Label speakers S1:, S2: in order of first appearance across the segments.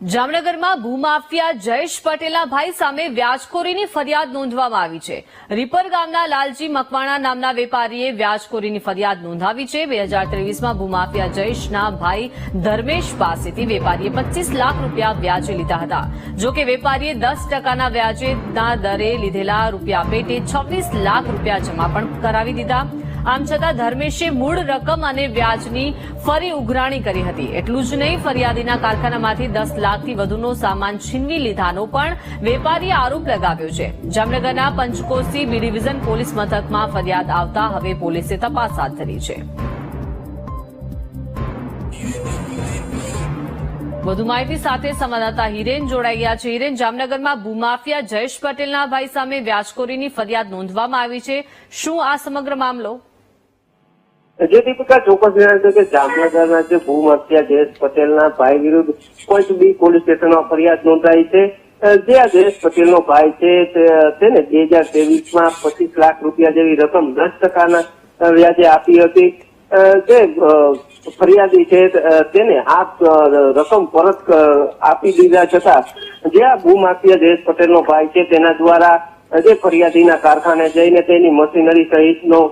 S1: જામનગરમાં ભૂમાફિયા જયેશ પટેલના ભાઈ સામે વ્યાજખોરીની ફરિયાદ નોંધવામાં આવી છે. રીપર ગામના લાલજી મકવાણા નામના વેપારીએ વ્યાજખોરીની ફરિયાદ નોંધાવી છે. બે હજાર ત્રેવીસમાં ભૂમાફિયા જયેશના ભાઈ ધર્મેશ પાસેથી વેપારીએ પચીસ લાખ રૂપિયા વ્યાજે લીધા હતા. જો કે વેપારીએ દસ ટકાના વ્યાજેના દરે લીધેલા રૂપિયા પેટે છવ્વીસ લાખ રૂપિયા જમા પણ કરાવી દીધા. આમ છતાં ધર્મેશે મૂળ રકમ અને વ્યાજની ફરી ઉઘરાણી કરી હતી. એટલું જ નહીં, ફરિયાદીના કારખાનામાંથી દસ લાખથી વધુનો સામાન છીનવી લીધાનો પણ વેપારીએ આરોપ લગાવ્યો છે. જામનગરના પંચકોસી બી ડિવિઝન પોલીસ મથકમાં ફરિયાદ આવતા હવે પોલીસે તપાસ હાથ ધરી છે. વધુ માહિતી સાથે સંવાદદાતા હિરેન જોડાઈ ગયા છે. હિરેન, જામનગરમાં ભૂમાફિયા જયેશ પટેલના ભાઈ સામે વ્યાજખોરીની ફરિયાદ નોંધવામાં આવી છે. શું આ સમગ્ર મામલો?
S2: જે દીપિકા ચોક્કસ જણાવે છે કે જામનગરના જે ભૂમહત્યા જયેશ પટેલના ભાઈ વિરુદ્ધ પોઈન્ટ બી પોલીસ સ્ટેશનમાં ફરિયાદ નોંધાઈ છે. જે આ જયેશ પટેલનો ભાઈ છે તેને બે હજાર ત્રેવીસમાં પચીસ લાખ રૂપિયા જેવી રકમ દસ ટકાના વ્યાજે આપી હતી. જે ફરિયાદી છે તેને આ રકમ પરત આપી દીધા છતાં જે આ ભૂમાફિયા જયેશ પટેલનો ભાઈ છે, તેના દ્વારા જે ફરિયાદીના કારખાને જઈને તેની મશીનરી સહિતનો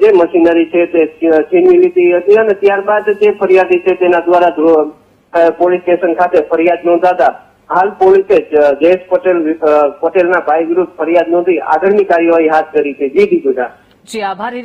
S2: જે મશીનરી છે તે છીનવી લીધી હતી અને ત્યારબાદ જે ફરિયાદી છે તેના દ્વારા પોલીસ સ્ટેશન ખાતે ફરિયાદ નોંધાતા હાલ પોલીસે જયેશ પટેલ પટેલના ભાઈ વિરુદ્ધ ફરિયાદ નોંધી આગળની કાર્યવાહી હાથ ધરી છે. જી જી,
S1: આભાર